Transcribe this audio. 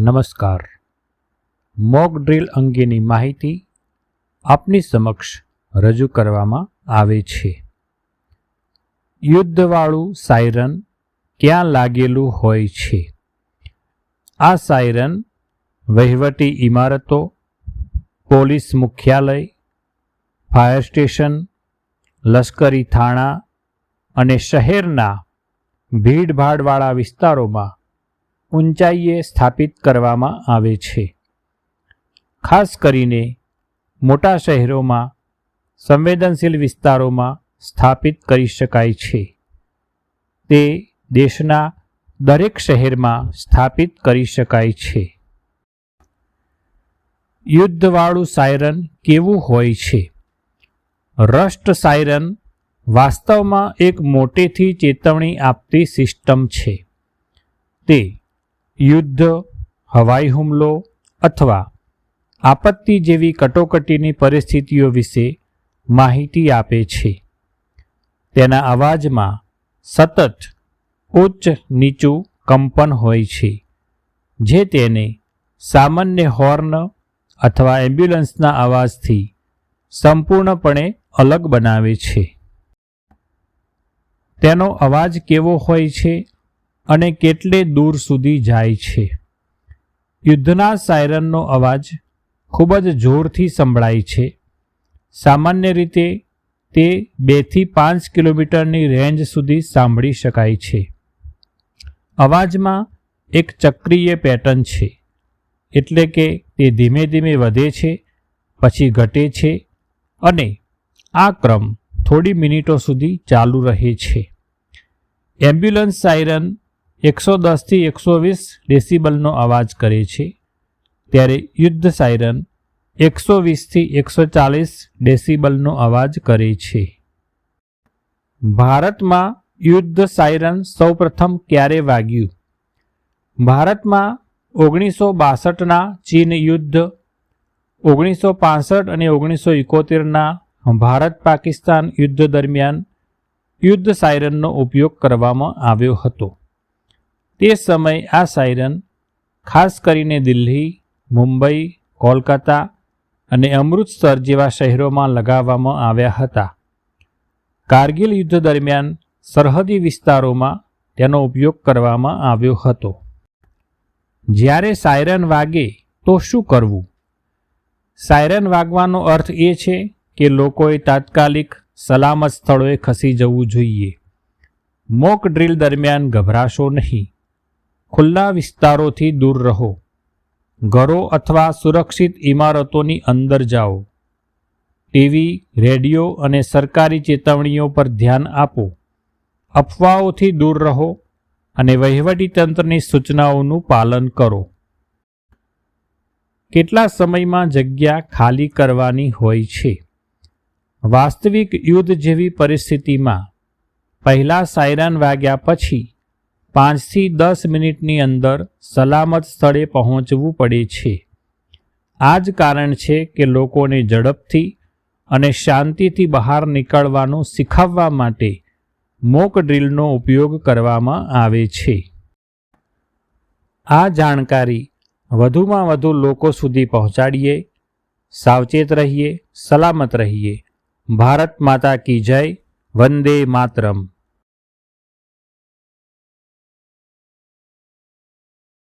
નમસ્કાર. Mock drill અંગેની માહિતી આપની સમક્ષ રજૂ કરવામાં આવે છે. યુદ્ધવાળું સાયરન ક્યાં લાગેલું હોય છે? આ સાયરન વહીવટી ઇમારતો, પોલીસ મુખ્યાલય, ફાયર સ્ટેશન, લશ્કરી થાણા અને શહેરના ભીડભાડવાળા વિસ્તારોમાં ઊંચાઈએ સ્થાપિત કરવામાં આવે છે. ખાસ કરીને મોટા શહેરોમાં સંવેદનશીલ વિસ્તારોમાં સ્થાપિત કરી શકાય છે. તે દેશના દરેક શહેરમાં સ્થાપિત કરી શકાય છે. યુદ્ધવાળું સાયરન કેવું હોય છે? રસ્ટ સાયરન વાસ્તવમાં એક મોટેથી ચેતવણી આપતી સિસ્ટમ છે. તે યુદ્ધ, હવાઈ હુમલો અથવા આપત્તિ જેવી કટોકટીની પરિસ્થિતિઓ વિશે માહિતી આપે છે. તેના અવાજમાં સતત ઉચ્ચ નીચું કંપન હોય છે, જે તેને સામાન્ય હોર્ન અથવા એમ્બ્યુલન્સના અવાજથી સંપૂર્ણપણે અલગ બનાવે છે. તેનો અવાજ કેવો હોય છે? અને કેટલે દૂર સુધી જાય છે. યુદ્ધના સાયરનનો અવાજ ખૂબ જ જોરથી સંભળાય છે. સામાન્ય રીતે તે બેથી પાંચ કિલોમીટરની રેન્જ સુધી સાંભળી શકાય છે. અવાજમાં એક ચક્રીય પેટર્ન છે, એટલે કે તે ધીમે ધીમે વધે છે, પછી ઘટે છે અને આ ક્રમ થોડી મિનિટો સુધી ચાલુ રહે છે. એમ્બ્યુલન્સ સાયરન એકસો દસથી એકસો વીસ ડેસિબલનો અવાજ કરે છે. ત્યારે યુદ્ધ સાયરન એકસો વીસથી એકસો ચાલીસ ડેસિબલનો અવાજ કરે છે. ભારતમાં યુદ્ધ સાયરન સૌપ્રથમ ક્યારે વાગ્યું? ભારતમાં ઓગણીસો બાસઠના ચીન યુદ્ધ, ઓગણીસો પાસઠ અને ઓગણીસો એકોતેરના ભારત પાકિસ્તાન યુદ્ધ દરમિયાન યુદ્ધ સાયરનનો ઉપયોગ કરવામાં આવ્યો હતો. તે સમયે આ સાયરન ખાસ કરીને દિલ્હી, મુંબઈ, કોલકાતા અને અમૃતસર જેવા શહેરોમાં લગાવવામાં આવ્યા હતા. કારગિલ યુદ્ધ દરમિયાન સરહદી વિસ્તારોમાં તેનો ઉપયોગ કરવામાં આવ્યો હતો. જ્યારે સાયરન વાગે તો શું કરવું? સાયરન વાગવાનો અર્થ એ છે કે લોકોએ તાત્કાલિક સલામત સ્થળોએ ખસી જવું જોઈએ. મોક ડ્રીલ દરમિયાન ગભરાશો નહીં. ખુલ્લા વિસ્તારોથી દૂર રહો. ઘરો અથવા સુરક્ષિત ઇમારતોની અંદર જાઓ. ટીવી, રેડિયો અને સરકારી ચેતવણીઓ પર ધ્યાન આપો. અફવાઓથી દૂર રહો અને વહીવટીતંત્રની સૂચનાઓનું પાલન કરો. કેટલા સમયમાં જગ્યા ખાલી કરવાની હોય છે? વાસ્તવિક યુદ્ધ જેવી પરિસ્થિતિમાં પહેલાં સાયરન વાગ્યા પછી પાંચથી દસ મિનિટની અંદર સલામત સ્થળે પહોંચવું પડે છે. આ જ કારણ છે કે લોકોને ઝડપથી અને શાંતિથી બહાર નીકળવાનું શીખવવા માટે મોક ડ્રીલનો ઉપયોગ કરવામાં આવે છે. આ જાણકારી વધુમાં વધુ લોકો સુધી પહોંચાડીએ, સાવચેત રહીએ, સલામત રહીએ. ભારત માતા કી જય, વંદે માતરમ.